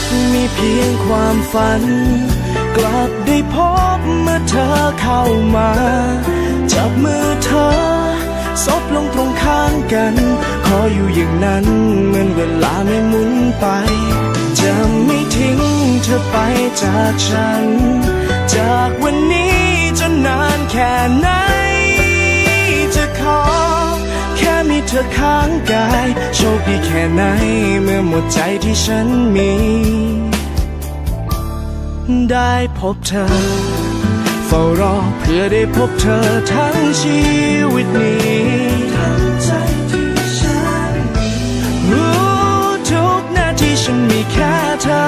กมีเพียงความฝัน กลับได้พบเมื่อเธอเข้ามา จับมือเธอซบลงตรงข้างกัน ขออยู่อย่างนั้นเหมือนเวลาไม่หมุนไป จะไม่ทิ้งเธอไปจากฉัน จะ อข้างกาย โชคดีแค่ไหนเมื่อหมดใจที่ฉันมี ได้พบเธอ เฝ้ารอเพื่อได้พบเธอทั้งชีวิตนี้ทั้งใจที่ฉันมีรู้ทุกนาทีฉันมีแค่เธอ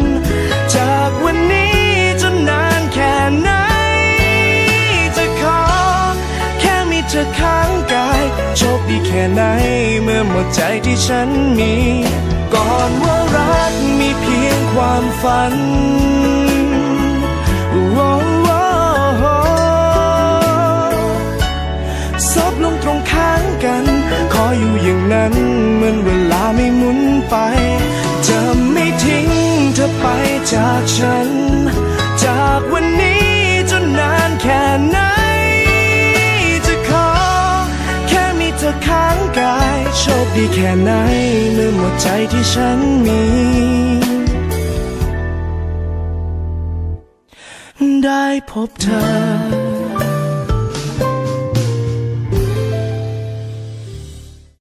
แค่ไหน เมื่อหมดใจที่ฉันมี ก่อนว่ารักมีเพียงความฝันซบลงตรงข้างกัน ขออยู่อย่างนั้นเหมือนเวลาไม่หมุนไป จะไม่ทิ้งเธอไปจากฉัน จากวันนี้จนนานแค่ไหน จะขอ แค่มีเธอข้า คดีแค่ไหนเมื่อหมดใจที่ฉันมี ได้พบเธอ